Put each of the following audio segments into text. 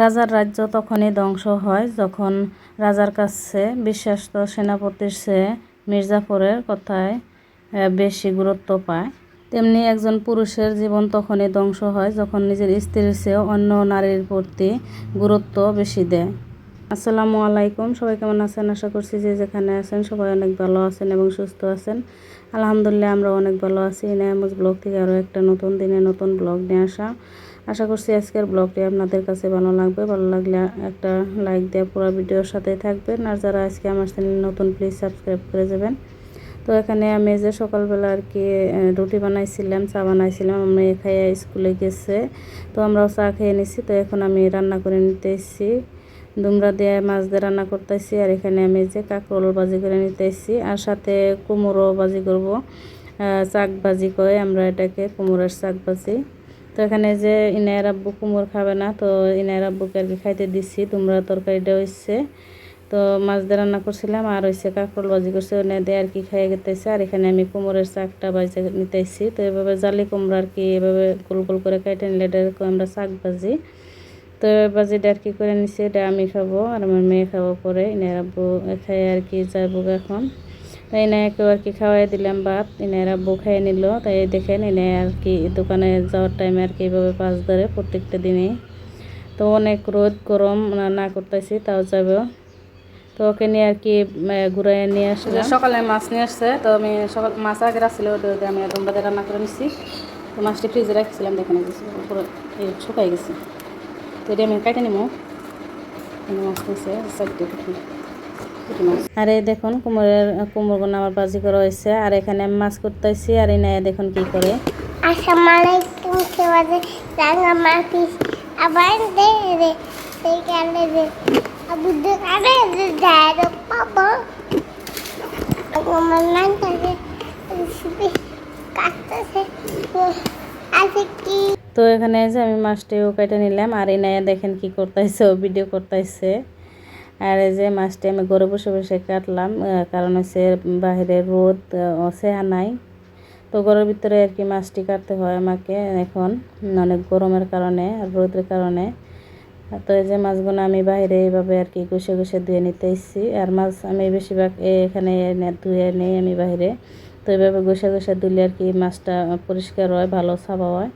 রাজার রাজ্য তখনই ধ্বংস হয় যখন রাজার কাছে বিশ্বাস্ত সেনাপতির চেয়ে মির্জাফরের কথায় বেশি গুরুত্ব পায়। তেমনি একজন পুরুষের জীবন তখনই ধ্বংস হয় যখন নিজের স্ত্রীর চেয়ে অন্য নারীর প্রতি গুরুত্ব বেশি দেয়। আসসালামু আলাইকুম, সবাই কেমন আছেন? আশা করছি যে যেখানে আছেন সবাই অনেক ভালো আছেন এবং সুস্থ আছেন। আলহামদুলিল্লাহ আমরা অনেক ভালো আছি। নায়ামুজ ব্লগ থেকে আরও একটা নতুন দিনে নতুন ব্লগ নিয়ে আসা। আশা করছি আজকের ব্লগটি আপনাদের কাছে ভালো লাগবে। ভালো লাগলে একটা লাইক দিয়ে পুরো ভিডিওর সাথেই থাকবেন। আর যারা আজকে আমার চ্যানেল নতুন প্লিজ সাবস্ক্রাইব করে যাবেন। তো এখানে আমি যে সকালবেলা আর কি রুটি বানাইছিলাম, চা বানাইছিলাম আমি খাইয়া স্কুলে গেছে। তো আমরাও চা খেয়ে নিছি। তো এখন আমি রান্না করে নিতে এসেছি দুমরা দিয়ে মাছ দিয়ে রান্না করতেছি। আর এখানে আমি যে কাঁকরোল বাজি করে নিতে এসেছি আর সাথে কুমড়ো বাজি করব। চাক বাজি করে আমরা এটাকে কুমড়োর চাক তো এখানে যে ইনায়ের আব্বু কুমোর খাবে না, তো ইনায়ের আব্বুকে আর কি খাইতে দিচ্ছি তোমরা তরকারিটা হচ্ছে তো মাছ দিয়ে রান্না করছিলাম, আর হচ্ছে কাঁকরোল ভাজি করছে, ওনে দিয়ে আর কি খাইয়ে গেতেছে। আর এখানে আমি কুমড়োর শাকটা ভাজি নিতেছি, তো এভাবে জালি কুমড়ো আর কি এভাবে গোল গোল করে কেটে নিলে এটাকে আমরা শাক ভাজি। তো বাজিটা আর কি করে নিছি, এটা আমি খাব, আর আমার মেয়ে খাব পরে ইনার আব্বু খাই আর কি যাব এখন। তাই ইনায়াকেও আর কি খাওয়াই দিলাম ভাত ইনার আব্বু খাইয়ে নিল। তাই দেখেন ইনায় আর কি দোকানে যাওয়ার টাইমে আর কি এইভাবে পাঁচ ধরে প্রত্যেকটা দিনেই। তো অনেক রোদ, গরম, না- করতেছি, তাও যাবে। তো ওকে নিয়ে আর কি ঘুরাই নিয়ে আসলে সকালে মাছ নিয়ে আসছে, তো আমি সকাল, মাছ আগে রাখছিল ওটা আমি তোমরা রান্না করে নিচ্ছি তো মাছটি ফ্রিজে রাখছিলাম দেখে গেছি পুরো শুকাই গেছে। তো এটা আমি কেটে নিবো মাছ নিয়েছে চারটে পুঁটি পুঁটি মাছ আর এই দেখুন কুমোরের কুমোরগুলো আমার বাজি করা হয়েছে আর এখানে আমি মাছ করতেছি আর এই নাই দেখুন কি করে। আসসালামালাইকুম সবাই রাঙা মাফিস আবার দে রে সেই কালে রে। আবু দে কালে যায় রে আমার নাম থাকে কাটতেছে। আছে কি? তো এখানে যে আমি মাছটিও কেটে নিলাম আর এনায়া দেখেন কি করতেছে ও ভিডিও করতেছে। আর এই যে মাছটি আমি ঘরে বসে বসে কাটলাম কারণ হচ্ছে বাইরে রোদ সেহা নাই। তো ঘরের ভিতরে আর কি মাছটি কাটতে হয় আমাকে এখন, অনেক গরমের কারণে আর রোদের কারণে। তো এই যে মাছগুলো আমি বাইরে এইভাবে আর কি ঘষে ঘষে ধুয়ে নিতে এসেছি আর মাছ আমি বেশিরভাগ এখানে ধুয়ে নেই আমি বাইরে। তো এইভাবে ঘষে ঘষে ধুলে আর কি মাছটা পরিষ্কার হয়, ভালো সাবা হয়।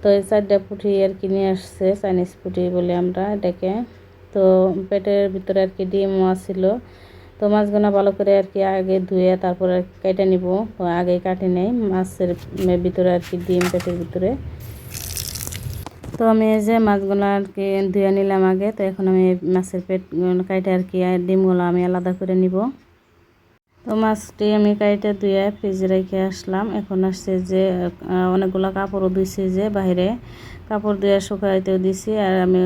তো এই চারটা পুঁটি আর কি নিয়ে আসছে, চাইনিজ পুঁটি বলে আমরা এটাকে। তো পেটের ভিতরে আর কি ডিমও আসছিল তো মাছগুলো ভালো করে আর কি আগে ধুয়ে তারপরে কেটে নিব। আগে কাটে নেই, মাছের ভিতরে আর কি ডিম পেটের ভিতরে। তো আমি এই যে মাছগুলো আর কি ধুয়ে নিলাম আগে, তো এখন আমি মাছের পেট কাইটে আর কি আর ডিমগুলো আমি আলাদা করে নিব। তো মাছটি আমি কাইটে ধুয়ে ফ্রিজে রেখে আসলাম। এখন আসছে যে অনেকগুলো কাপড়ও ধুইছি যে বাইরে কাপড় ধুয়ে শুকাইতেও দিছি আর আমি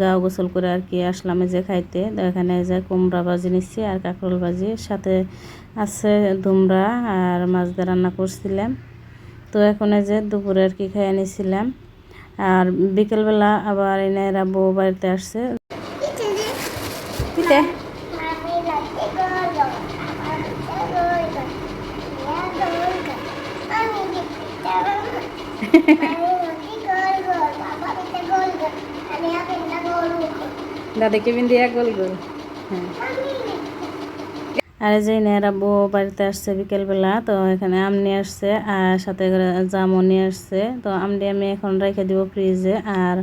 গা গোসল করে আর কি আসলাম এই যে খাইতে। এখানে যে কুমড়া ভাজি নিচ্ছি আর কাঁকরোল ভাজি। সাথে আছে দুমড়া আর মাছ দিয়ে রান্না করছিলাম। তো এখন এই যে দুপুরে আর কি খাইয়ে নিছিলাম। আর বিকেলবেলা আবার এনে বউ বাড়িতে আসছে কিতে আমি লাগতে গলো আমি গলো আমি দিতে আমি লাগতে গলো বাবা দিতে গলো আমি আপনি না গলো দাদাকে বিন দিয়া গোল গোল। হ্যাঁ। আর যে বউ বাড়িতে আসছে বিকেলবেলা, তো এখানে আম নিয়ে আসছে আর সাথে জামও নিয়ে আসছে। তো আমটি আমি এখন রেখে দিব ফ্রিজে আর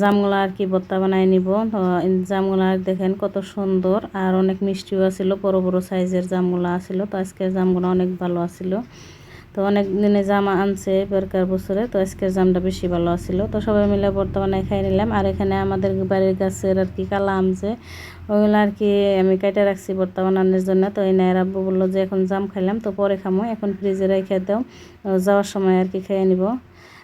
জামগুলো আর কি ভর্তা বানাই নিব। আর দেখেন কত সুন্দর আর অনেক মিষ্টিও আছিল, বড় বড় সাইজের জামগুলো আছিল। তো আজকের জামগুলো অনেক ভালো আছিল। তো অনেক দিনে জাম আনছে এবারকার বছরে, তো আজকের জামটা বেশি ভালো আছিল। তো সবাই মিলে বর্তমানে খাই নিলাম। আর এখানে আমাদের বাড়ির গাছের আর কি কালা যে, ওইগুলো আর কি আমি কেটে রাখছি ভর্তা বানানোর জন্য। তো এই নায়ের আব্বু বলল যে, এখন জাম খাইলাম, তো পরে খামো। এখন ফ্রিজে রেখে দাও, যাওয়ার সময় আর কি খেয়ে নিব।